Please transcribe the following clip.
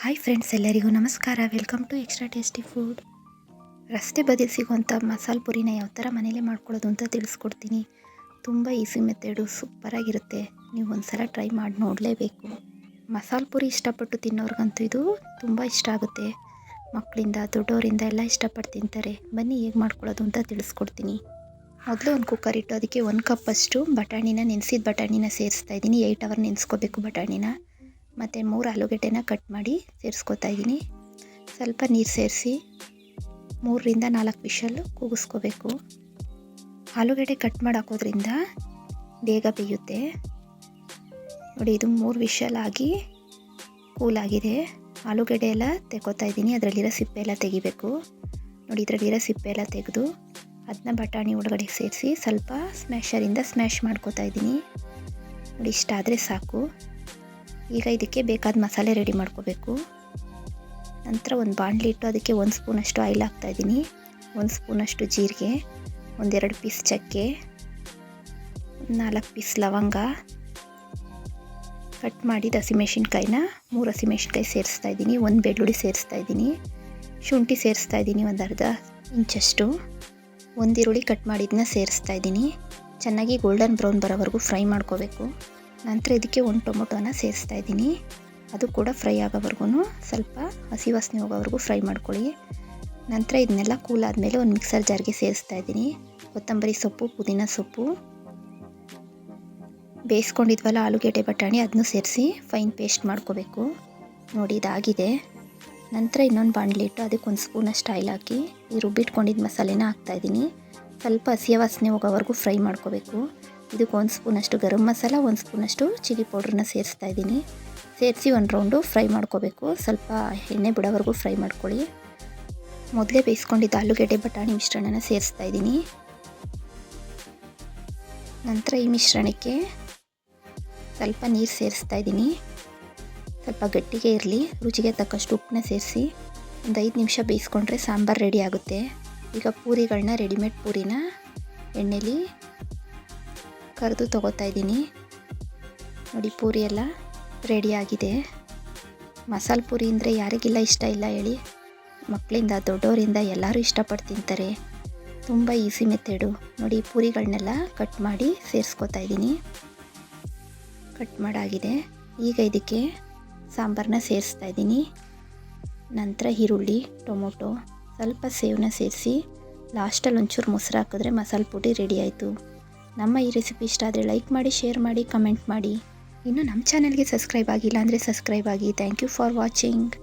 Hi friends, ಎಲ್ಲರಿಗೂ ನಮಸ್ಕಾರ. Welcome to extra tasty food ರಸ್ತೆ ಬದಿಲಿ ಸಿಗುವಂಥ ಮಸಾಲೆ ಪುರಿನ ಯಾವ ಥರ ಮನೇಲೇ ಮಾಡ್ಕೊಳ್ಳೋದು ಅಂತ ತಿಳಿಸ್ಕೊಡ್ತೀನಿ. ತುಂಬ ಈಸಿ ಮೆಥಡು ಸೂಪರಾಗಿರುತ್ತೆ ನೀವು ಒಂದ್ಸಲ ಟ್ರೈ ಮಾಡಿ ನೋಡಲೇಬೇಕು. ಮಸಾಲೆ ಪುರಿ ಇಷ್ಟಪಟ್ಟು ತಿನ್ನೋರ್ಗಂತೂ ಇದು ತುಂಬ ಇಷ್ಟ ಆಗುತ್ತೆ. ಮಕ್ಕಳಿಂದ ದೊಡ್ಡವರಿಂದ ಎಲ್ಲ ಇಷ್ಟಪಟ್ಟು ತಿಂತಾರೆ. ಬನ್ನಿ ಹೇಗೆ ಮಾಡ್ಕೊಳ್ಳೋದು ಅಂತ ತಿಳಿಸ್ಕೊಡ್ತೀನಿ. ಮೊದಲು ಒಂದು ಕುಕ್ಕರ್ ಇಟ್ಟು, ಅದಕ್ಕೆ ಒಂದು ಕಪ್ಪಷ್ಟು ಬಟಾಣಿನ, ನೆನೆಸಿದ ಬಟಾಣಿನ ಸೇರಿಸ್ತಾ ಇದ್ದೀನಿ. ಏಯ್ಟ್ ಅವರ್ ನೆನೆಸ್ಕೋಬೇಕು ಬಟಾಣಿನ. ಮತ್ತು ಮೂರು ಆಲೂಗಡ್ಡೆನ ಕಟ್ ಮಾಡಿ ಸೇರಿಸ್ಕೊತಾ ಇದ್ದೀನಿ. ಸ್ವಲ್ಪ ನೀರು ಸೇರಿಸಿ ಮೂರರಿಂದ ನಾಲ್ಕು ವಿಷಲ್ಲು ಕೂಗಿಸ್ಕೋಬೇಕು. ಆಲೂಗಡ್ಡೆ ಕಟ್ ಮಾಡಿ ಹಾಕೋದ್ರಿಂದ ಬೇಗ ಬೇಯುತ್ತೆ. ನೋಡಿ, ಇದು ಮೂರು ವಿಷಲ್ ಆಗಿ ಕೂಲಾಗಿದೆ ಆಲೂಗಡ್ಡೆ ಎಲ್ಲ ತೆಗೋತಾ ಇದ್ದೀನಿ. ಅದರಲ್ಲಿರೋ ಸಿಪ್ಪೆ ಎಲ್ಲ ತೆಗಿಬೇಕು. ನೋಡಿ, ಇದರಲ್ಲಿರೋ ಸಿಪ್ಪೆ ಎಲ್ಲ ತೆಗೆದು ಅದನ್ನ ಬಟಾಣಿ ಒಳಗಡೆ ಸೇರಿಸಿ ಸ್ವಲ್ಪ ಸ್ಮ್ಯಾಶರಿಂದ ಸ್ಮ್ಯಾಶ್ ಮಾಡ್ಕೋತಾ ಇದ್ದೀನಿ. ನೋಡಿ ಇಷ್ಟ ಆದರೆ ಸಾಕು. ಈಗ ಇದಕ್ಕೆ ಬೇಕಾದ ಮಸಾಲೆ ರೆಡಿ ಮಾಡ್ಕೋಬೇಕು. ನಂತರ ಒಂದು ಬಾಣಲಿ ಇಟ್ಟು ಅದಕ್ಕೆ ಒಂದು ಸ್ಪೂನಷ್ಟು ಆಯಿಲ್ ಹಾಕ್ತಾಯಿದ್ದೀನಿ ಒಂದು ಸ್ಪೂನಷ್ಟು ಜೀರಿಗೆ ಒಂದೆರಡು ಪೀಸ್ ಚಕ್ಕೆ ನಾಲ್ಕು ಪೀಸ್ ಲವಂಗ. ಕಟ್ ಮಾಡಿದ ಹಸಿಮೆಣ್ಸಿನ್ಕಾಯಿನ ಮೂರು ಹಸಿಮೆಣ್ಸಿನ್ಕಾಯಿ ಸೇರಿಸ್ತಾ ಇದ್ದೀನಿ, ಒಂದು ಬೆಳ್ಳುಳ್ಳಿ ಸೇರಿಸ್ತಾ ಇದ್ದೀನಿ. ಶುಂಠಿ ಸೇರಿಸ್ತಾ ಇದ್ದೀನಿ ಒಂದು ಅರ್ಧ ಇಂಚಷ್ಟು ಒಂದು ಈರುಳ್ಳಿ ಕಟ್ ಮಾಡಿದ್ದನ್ನ ಸೇರಿಸ್ತಾ ಇದ್ದೀನಿ. ಚೆನ್ನಾಗಿ ಗೋಲ್ಡನ್ ಬ್ರೌನ್ ಬರೋವರೆಗೂ ಫ್ರೈ ಮಾಡ್ಕೋಬೇಕು. ನಂತರ ಇದಕ್ಕೆ ಒಂದು ಟೊಮೊಟೊನ ಸೇರಿಸ್ತಾ ಇದ್ದೀನಿ. ಅದು ಕೂಡ ಫ್ರೈ ಆಗೋವರೆಗೂ ಸ್ವಲ್ಪ ಹಸಿ ವಾಸನೆ ಹೋಗೋವರೆಗೂ ಫ್ರೈ ಮಾಡ್ಕೊಳ್ಳಿ. ನಂತರ ಇದನ್ನೆಲ್ಲ ಕೂಲ್ ಆದಮೇಲೆ ಒಂದು ಮಿಕ್ಸರ್ ಜಾರ್ಗೆ ಸೇರಿಸ್ತಾ ಇದ್ದೀನಿ. ಕೊತ್ತಂಬರಿ ಸೊಪ್ಪು, ಪುದೀನ ಸೊಪ್ಪು. ಬೇಯಿಸ್ಕೊಂಡಿದ್ವಲ್ಲ ಆಲೂಗೆಡ್ಡೆ ಬಟಾಣಿ, ಅದನ್ನು ಸೇರಿಸಿ ಫೈನ್ ಪೇಸ್ಟ್ ಮಾಡ್ಕೋಬೇಕು. ನೋಡಿ, ಇದಾಗಿದೆ. ನಂತರ ಇನ್ನೊಂದು ಬಾಣಲಿ ಇಟ್ಟು ಅದಕ್ಕೆ ಒಂದು ಸ್ಪೂನಷ್ಟು ಆಯಿಲ್ ಹಾಕಿ, ಈ ರುಬ್ಬಿಟ್ಕೊಂಡಿದ್ದ ಮಸಾಲೆನ ಹಾಕ್ತಾಯಿದ್ದೀನಿ ಸ್ವಲ್ಪ ಹಸಿಯ ವಾಸನೆ ಹೋಗೋವರೆಗೂ ಫ್ರೈ ಮಾಡ್ಕೋಬೇಕು. ಇದಕ್ಕೆ ಒಂದು ಸ್ಪೂನಷ್ಟು ಗರಂ ಮಸಾಲ, ಒಂದು ಸ್ಪೂನಷ್ಟು ಚಿಲ್ಲಿ ಪೌಡ್ರನ್ನ ಸೇರಿಸ್ತಾ ಇದ್ದೀನಿ. ಸೇರಿಸಿ ಒಂದು ರೌಂಡು ಫ್ರೈ ಮಾಡ್ಕೋಬೇಕು. ಸ್ವಲ್ಪ ಎಣ್ಣೆ ಬಿಡೋವರೆಗೂ ಫ್ರೈ ಮಾಡ್ಕೊಳ್ಳಿ. ಮೊದಲೇ ಬೇಯಿಸ್ಕೊಂಡಿದ್ದ ಆಲೂಗೆಡ್ಡೆ ಬಟಾಣಿ ಮಿಶ್ರಣನ ಸೇರಿಸ್ತಾ ಇದ್ದೀನಿ. ನಂತರ ಈ ಮಿಶ್ರಣಕ್ಕೆ ಸ್ವಲ್ಪ ನೀರು ಸೇರಿಸ್ತಾ ಇದ್ದೀನಿ. ಸ್ವಲ್ಪ ಗಟ್ಟಿಗೆ ಇರಲಿ, ರುಚಿಗೆ ತಕ್ಕಷ್ಟು ಉಪ್ಪನ್ನ ಸೇರಿಸಿ ಒಂದು ಐದು ನಿಮಿಷ ಬೇಯಿಸ್ಕೊಂಡ್ರೆ ಸಾಂಬಾರು ರೆಡಿ ಆಗುತ್ತೆ. ಈಗ ಪೂರಿಗಳನ್ನ, ರೆಡಿಮೇಡ್ ಪೂರಿನ ಎಣ್ಣೆಲಿ ಕರೆದು ತೊಗೋತಾ ಇದ್ದೀನಿ. ನೋಡಿ, ಪೂರಿ ಎಲ್ಲ ರೆಡಿಯಾಗಿದೆ ಮಸಾಲೆ ಪೂರಿ ಅಂದರೆ ಯಾರಿಗಿಲ್ಲ ಇಷ್ಟ ಇಲ್ಲ ಹೇಳಿ. ಮಕ್ಕಳಿಂದ ದೊಡ್ಡವರಿಂದ ಎಲ್ಲರೂ ಇಷ್ಟಪಟ್ಟು ತಿಂತಾರೆ. ತುಂಬ ಈಸಿ ಮೆಥಡು ನೋಡಿ ಪೂರಿಗಳನ್ನೆಲ್ಲ ಕಟ್ ಮಾಡಿ ಸೇರಿಸ್ಕೊತಾ ಇದ್ದೀನಿ. ಕಟ್ ಮಾಡಾಗಿದೆ. ಈಗ ಇದಕ್ಕೆ ಸಾಂಬಾರನ್ನ ಸೇರಿಸ್ತಾ ಇದ್ದೀನಿ. ನಂತರ ಈರುಳ್ಳಿ, ಟೊಮೊಟೊ, ಸ್ವಲ್ಪ ಸೇವನ್ನ ಸೇರಿಸಿ ಲಾಸ್ಟಲ್ಲಿ ಒಂಚೂರು ಮೊಸರು ಹಾಕಿದ್ರೆ ಮಸಾಲೆ ಪುಡಿ ರೆಡಿ ಆಯಿತು. ನಮ್ಮ ಈ ರೆಸಿಪಿ ಇಷ್ಟ ಆದರೆ ಲೈಕ್ ಮಾಡಿ ಶೇರ್ ಮಾಡಿ ಕಮೆಂಟ್ ಮಾಡಿ. ಇನ್ನು ನಮ್ಮ ಚಾನಲ್ಗೆ ಸಬ್ಸ್ಕ್ರೈಬ್ ಆಗಿಲ್ಲ ಅಂದರೆ ಸಬ್ಸ್ಕ್ರೈಬ್ ಆಗಿ. Thank you for watching